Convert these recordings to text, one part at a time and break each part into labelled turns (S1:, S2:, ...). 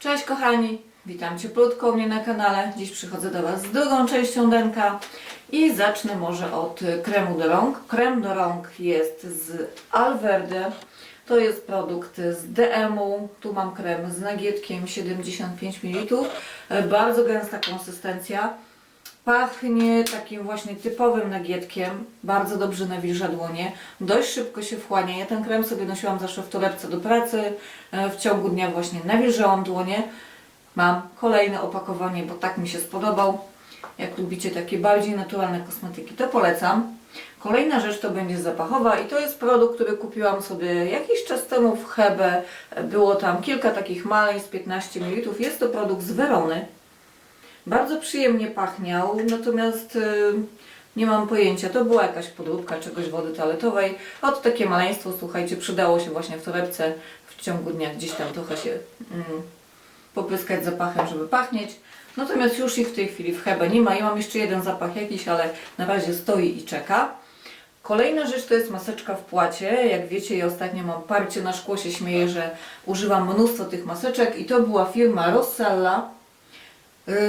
S1: Cześć kochani, witam cieplutko u mnie na kanale. Dziś przychodzę do Was z drugą częścią denka i zacznę może od kremu do rąk. Krem do rąk jest z Alverde. To jest produkt z DM-u. Tu mam krem z nagietkiem 75 ml. Bardzo gęsta konsystencja. Pachnie takim właśnie typowym nagietkiem, bardzo dobrze nawilża dłonie, dość szybko się wchłania. Ja ten krem sobie nosiłam zawsze w torebce do pracy, e, w ciągu dnia właśnie nawilżałam dłonie. Mam kolejne opakowanie, bo tak mi się spodobał. Jak lubicie takie bardziej naturalne kosmetyki, to polecam. Kolejna rzecz to będzie zapachowa i to jest produkt, który kupiłam sobie jakiś czas temu w Hebe. Było tam kilka takich malej z 15 ml. Jest to produkt z Werony. Bardzo przyjemnie pachniał, natomiast y, nie mam pojęcia, to była jakaś podróbka czegoś wody toaletowej. A to takie maleństwo, słuchajcie, przydało się właśnie w torebce w ciągu dnia gdzieś tam trochę się mm, popryskać zapachem, żeby pachnieć. Natomiast już ich w tej chwili w Hebe nie ma. Ja mam jeszcze jeden zapach jakiś, ale na razie stoi i czeka. Kolejna rzecz to jest maseczka w płacie. Jak wiecie, ja ostatnio mam parcie na szkło, się śmieję, że używam mnóstwo tych maseczek i to była firma Rossella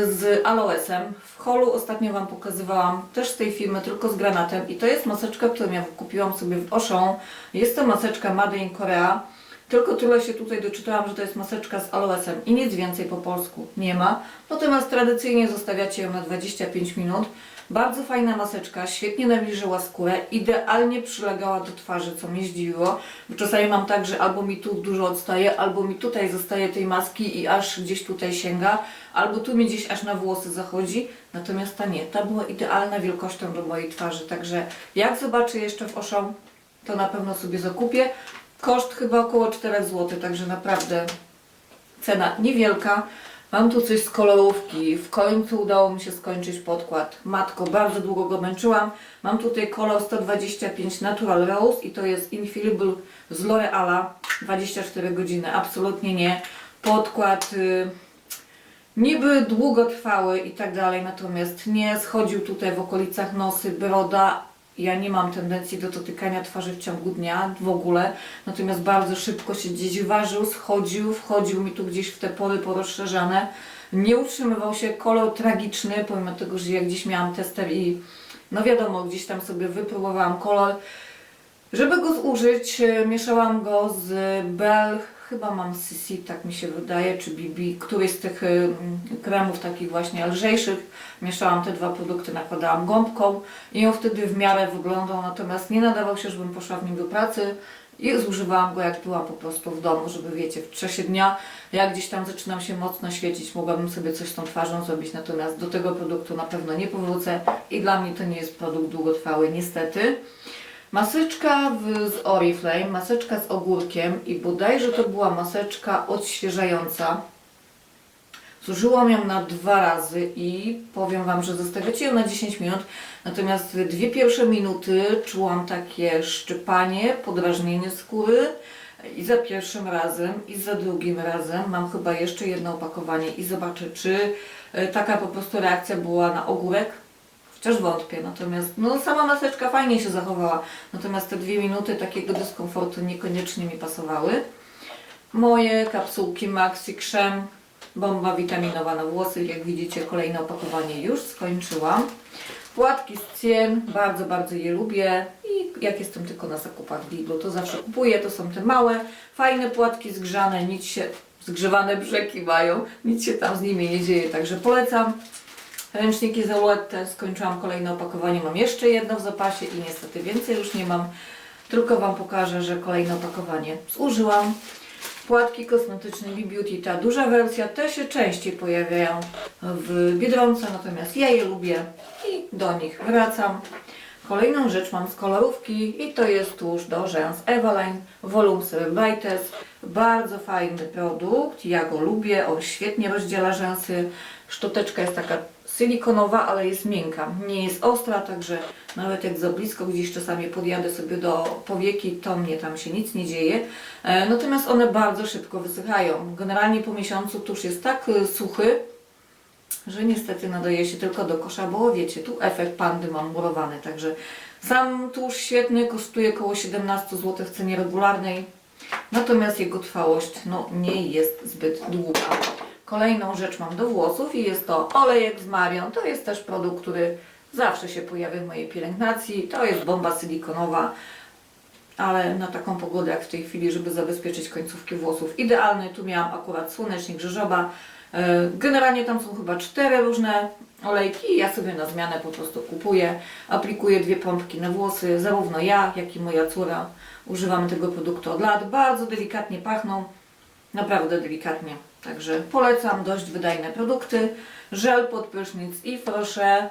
S1: z aloesem. W holu ostatnio Wam pokazywałam też z tej firmy, tylko z granatem. I to jest maseczka, którą ja kupiłam sobie w Auchan. Jest to maseczka Made in Korea. Tylko tyle się tutaj doczytałam, że to jest maseczka z aloesem i nic więcej po polsku nie ma. Natomiast tradycyjnie zostawiacie ją na 25 minut. Bardzo fajna maseczka, świetnie nawilżyła skórę, idealnie przylegała do twarzy, co mnie zdziwiło. Bo czasami mam tak, że albo mi tu dużo odstaje, albo mi tutaj zostaje tej maski i aż gdzieś tutaj sięga, albo tu mi gdzieś aż na włosy zachodzi. Natomiast ta nie, ta była idealna wielkością do mojej twarzy. Także jak zobaczę jeszcze w Auchan, to na pewno sobie zakupię. Koszt chyba około 4 zł, także naprawdę cena niewielka. Mam tu coś z kolorówki. W końcu udało mi się skończyć podkład. Matko, bardzo długo go męczyłam. Mam tutaj kolor 125 Natural Rose i to jest Infallible z L'Oreala. 24 godziny, absolutnie nie. Podkład y, niby długotrwały i tak dalej, natomiast nie schodził tutaj w okolicach nosy, broda. Ja nie mam tendencji do dotykania twarzy w ciągu dnia w ogóle, natomiast bardzo szybko się gdzieś ważył, schodził, wchodził mi tu gdzieś w te pory porozszerzane. Nie utrzymywał się kolor tragiczny, pomimo tego, że ja gdzieś miałam tester i no wiadomo, gdzieś tam sobie wypróbowałam kolor. Żeby go zużyć, e, mieszałam go z Bell, chyba mam CC, tak mi się wydaje, czy BB, któryś z tych y, kremów takich właśnie lżejszych. Mieszałam te dwa produkty, nakładałam gąbką i on wtedy w miarę wyglądał, natomiast nie nadawał się, żebym poszła w nim do pracy i zużywałam go jak byłam po prostu w domu, żeby wiecie, w czasie dnia, jak gdzieś tam zaczynam się mocno świecić, mogłabym sobie coś z tą twarzą zrobić, natomiast do tego produktu na pewno nie powrócę i dla mnie to nie jest produkt długotrwały, niestety. Maseczka w, z Oriflame, maseczka z ogórkiem i bodajże to była maseczka odświeżająca. Zużyłam ją na dwa razy i powiem Wam, że zostawiacie ją na 10 minut, natomiast dwie pierwsze minuty czułam takie szczypanie, podrażnienie skóry i za pierwszym razem i za drugim razem mam chyba jeszcze jedno opakowanie i zobaczę, czy e, taka po prostu reakcja była na ogórek. Chociaż wątpię, natomiast no, sama maseczka fajnie się zachowała, natomiast te dwie minuty takiego dyskomfortu niekoniecznie mi pasowały. Moje kapsułki Maxi Krem, bomba witaminowa na włosy, jak widzicie kolejne opakowanie już skończyłam. Płatki z cien, bardzo, bardzo je lubię. I jak jestem tylko na zakupach w Lidlu, to zawsze kupuję, to są te małe, fajne płatki zgrzane, nic się, zgrzewane brzegi mają, nic się tam z nimi nie dzieje, także polecam. Ręczniki z skończyłam kolejne opakowanie, mam jeszcze jedno w zapasie i niestety więcej już nie mam. Tylko Wam pokażę, że kolejne opakowanie zużyłam. Płatki kosmetyczne B-Beauty, ta duża wersja, te się częściej pojawiają w Biedronce, natomiast ja je lubię i do nich wracam. Kolejną rzecz mam z kolorówki i to jest tusz do rzęs Eveline Volume Celebrites. Bardzo fajny produkt, ja go lubię, on świetnie rozdziela rzęsy. Szczoteczka jest taka silikonowa, ale jest miękka, nie jest ostra, także nawet jak za blisko gdzieś czasami podjadę sobie do powieki, to mnie tam się nic nie dzieje. E, Natomiast one bardzo szybko wysychają. Generalnie po miesiącu tusz jest tak y, suchy, że niestety nadaje się tylko do kosza, bo wiecie, tu efekt pandy mam murowany, także sam tusz świetny, kosztuje około 17 zł w cenie regularnej, natomiast jego trwałość no, nie jest zbyt długa. Kolejną rzecz mam do włosów i jest to olejek z Marion. To jest też produkt, który zawsze się pojawia w mojej pielęgnacji. To jest bomba silikonowa, ale na taką pogodę jak w tej chwili, żeby zabezpieczyć końcówki włosów. Idealny, tu miałam akurat słonecznik rzeżoba. E, Generalnie tam są chyba cztery różne olejki ja sobie na zmianę po prostu kupuję. Aplikuję dwie pompki na włosy, zarówno ja, jak i moja córa używamy tego produktu od lat. Bardzo delikatnie pachną, naprawdę delikatnie. Także polecam dość wydajne produkty. Żel pod prysznic i proszę.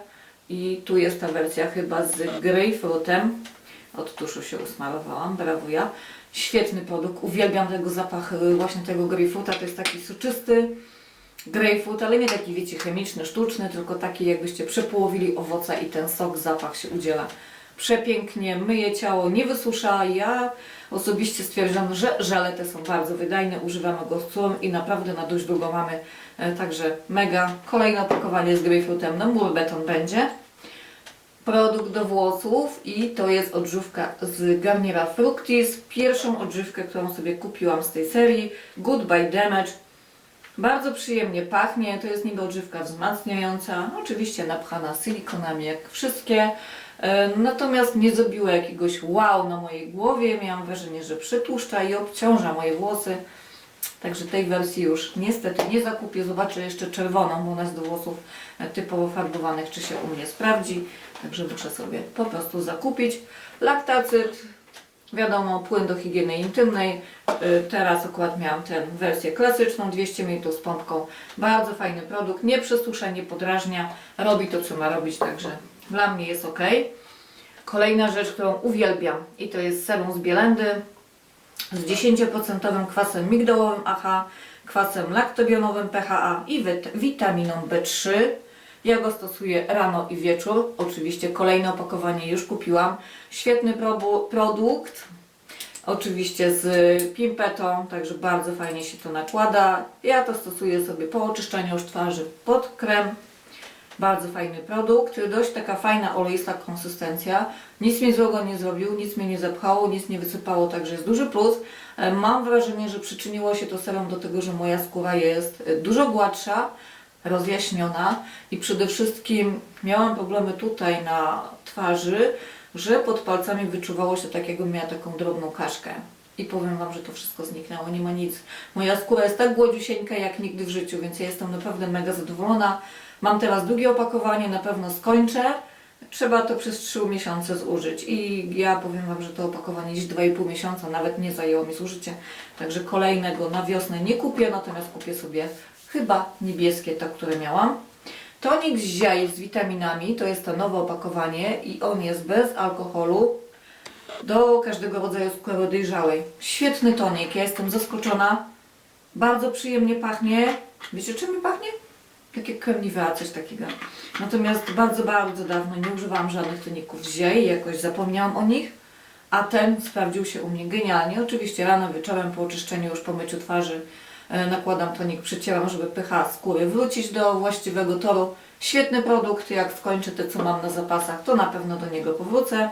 S1: I tu jest ta wersja chyba z grejpfrutem. Od tuszu się usmarowałam, brawo ja. Świetny produkt, uwielbiam tego zapach właśnie tego grejpfruta, to jest taki soczysty grejpfrut, ale nie taki wiecie chemiczny, sztuczny, tylko taki jakbyście przepołowili owoce i ten sok, zapach się udziela przepięknie, myje ciało, nie wysusza. Ja osobiście stwierdzam, że żele te są bardzo wydajne, używamy go z córą i naprawdę na dość długo mamy, e, także mega. Kolejne opakowanie z grejpfrutem, no mur beton będzie produkt do włosów i to jest odżywka z Garniera Fructis. Pierwszą odżywkę, którą sobie kupiłam z tej serii, Goodbye Damage. Bardzo przyjemnie pachnie, to jest niby odżywka wzmacniająca, oczywiście napchana silikonami jak wszystkie, natomiast nie zrobiła jakiegoś wow na mojej głowie, miałam wrażenie, że przytłuszcza i obciąża moje włosy. Także tej wersji już niestety nie zakupię. Zobaczę jeszcze czerwoną, bo ona jest do włosów e, typowo farbowanych, czy się u mnie sprawdzi. Także muszę sobie po prostu zakupić. Laktacyt, wiadomo, płyn do higieny intymnej. E, Teraz akurat miałam tę wersję klasyczną, 200 ml z pompką. Bardzo fajny produkt, nie przesusza, nie podrażnia, robi to, co ma robić, także dla mnie jest ok. Kolejna rzecz, którą uwielbiam i to jest serum z Bielendy z 10% kwasem migdałowym AHA, kwasem laktobionowym PHA i wit- witaminą B3. Ja go stosuję rano i wieczór. Oczywiście kolejne opakowanie już kupiłam. Świetny produkt. Oczywiście z pimpetą, także bardzo fajnie się to nakłada. Ja to stosuję sobie po oczyszczaniu już twarzy pod krem. Bardzo fajny produkt, dość taka fajna oleista konsystencja. Nic mi złego nie zrobił, nic mnie nie zapchało, nic nie wysypało, także jest duży plus. E, Mam wrażenie, że przyczyniło się to serum do tego, że moja skóra jest e, dużo gładsza, rozjaśniona i przede wszystkim miałam problemy tutaj na twarzy, że pod palcami wyczuwało się tak, jakbym miała taką drobną kaszkę. I powiem Wam, że to wszystko zniknęło, nie ma nic. Moja skóra jest tak gładziusieńka jak nigdy w życiu, więc ja jestem naprawdę mega zadowolona. Mam teraz drugie opakowanie, na pewno skończę. Trzeba to przez 3 miesiące zużyć i ja powiem Wam, że to opakowanie gdzieś 2,5 miesiąca nawet nie zajęło mi zużycie. Także kolejnego na wiosnę nie kupię, natomiast kupię sobie chyba niebieskie, to które miałam. Tonik z ziaj z witaminami, to jest to nowe opakowanie i on jest bez alkoholu do każdego rodzaju skóry dojrzałej. Świetny tonik, ja jestem zaskoczona. Bardzo przyjemnie pachnie. Wiecie czym mi pachnie? Takie kremliwe, coś takiego. Natomiast bardzo, bardzo dawno nie używałam żadnych toników z ziei, jakoś zapomniałam o nich. A ten sprawdził się u mnie genialnie. Oczywiście rano, wieczorem po oczyszczeniu, już po myciu twarzy e, nakładam tonik, przycieram, żeby pH skóry wrócić do właściwego toru. Świetny produkt, jak skończę te, co mam na zapasach, to na pewno do niego powrócę.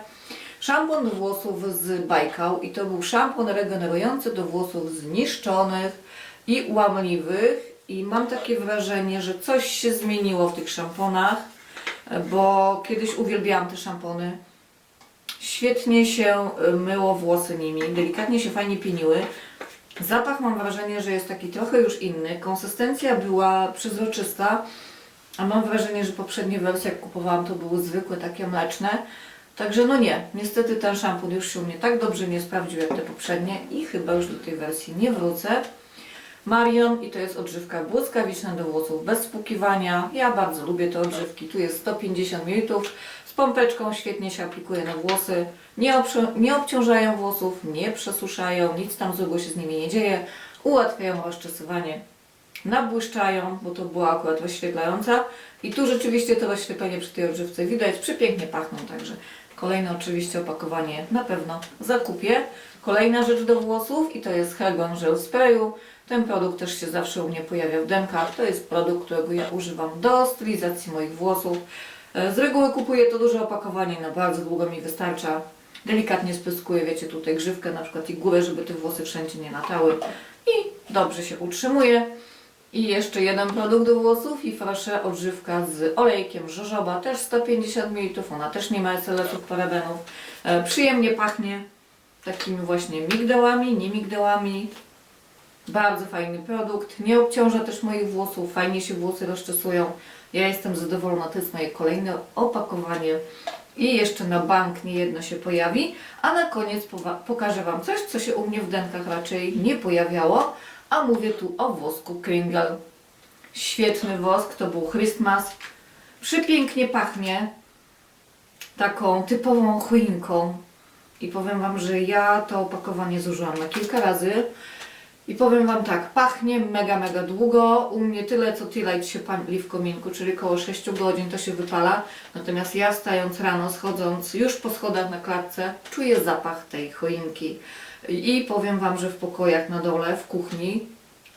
S1: Szampon do włosów z Bajkał i to był szampon regenerujący do włosów zniszczonych i łamliwych i mam takie wrażenie, że coś się zmieniło w tych szamponach, bo kiedyś uwielbiałam te szampony. Świetnie się y, myło włosy nimi, delikatnie się fajnie pieniły. Zapach mam wrażenie, że jest taki trochę już inny. Konsystencja była przezroczysta, a mam wrażenie, że poprzednie wersje, jak kupowałam, to były zwykłe, takie mleczne. Także no nie, niestety ten szampon już się u mnie tak dobrze nie sprawdził jak te poprzednie i chyba już do tej wersji nie wrócę. Marion i to jest odżywka błyskawiczna do włosów bez spłukiwania. Ja bardzo lubię te odżywki. Tu jest 150 ml z pompeczką, świetnie się aplikuje na włosy. Nie, nie obciążają włosów, nie przesuszają, nic tam złego się z nimi nie dzieje. Ułatwiają rozczesywanie. Nabłyszczają, bo to była akurat rozświetlająca. I tu rzeczywiście to rozświetlenie przy tej odżywce widać. Przepięknie pachną także. Kolejne oczywiście opakowanie na pewno zakupię. Kolejna rzecz do włosów i to jest Helgon Gel Sprayu. Ten produkt też się zawsze u mnie pojawia w demkach. To jest produkt, którego ja używam do stylizacji moich włosów. E, Z reguły kupuję to duże opakowanie, no bardzo długo mi wystarcza. Delikatnie spyskuję, wiecie, tutaj grzywkę na przykład i górę, żeby te włosy wszędzie nie latały. I dobrze się utrzymuje. I jeszcze jeden produkt do włosów i proszę odżywka z olejkiem żożoba, też 150 ml, ona też nie ma SLS-ów, parabenów. E, przyjemnie pachnie takimi właśnie migdałami, nie migdałami. Bardzo fajny produkt, nie obciąża też moich włosów, fajnie się włosy rozczesują. Ja jestem zadowolona, to jest moje kolejne opakowanie. I jeszcze na bank nie jedno się pojawi, a na koniec pokażę Wam coś, co się u mnie w denkach raczej nie pojawiało, a mówię tu o wosku Kringle. Świetny wosk, to był Christmas. Przepięknie pachnie taką typową choinką. I powiem Wam, że ja to opakowanie zużyłam na kilka razy. I powiem Wam tak, pachnie mega, mega długo. U mnie tyle, co T-Light się pali w kominku, czyli około 6 godzin to się wypala. Natomiast ja stając rano, schodząc już po schodach na klatce, czuję zapach tej choinki. I powiem Wam, że w pokojach na dole, w kuchni,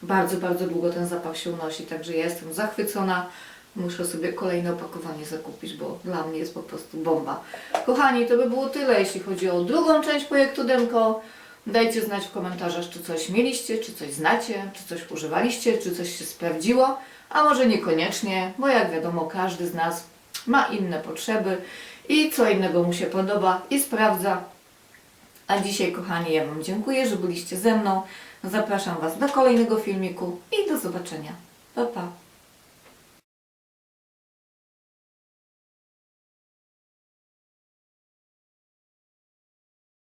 S1: bardzo, bardzo długo ten zapach się unosi. Także ja jestem zachwycona. Muszę sobie kolejne opakowanie zakupić, bo dla mnie jest po prostu bomba. Kochani, to by było tyle, jeśli chodzi o drugą część projektu Demko. Dajcie znać w komentarzach, czy coś mieliście, czy coś znacie, czy coś używaliście, czy coś się sprawdziło, a może niekoniecznie, bo jak wiadomo, każdy z nas ma inne potrzeby i co innego mu się podoba i sprawdza. A dzisiaj, kochani, ja Wam dziękuję, że byliście ze mną. Zapraszam Was do kolejnego filmiku i do zobaczenia. Pa, pa.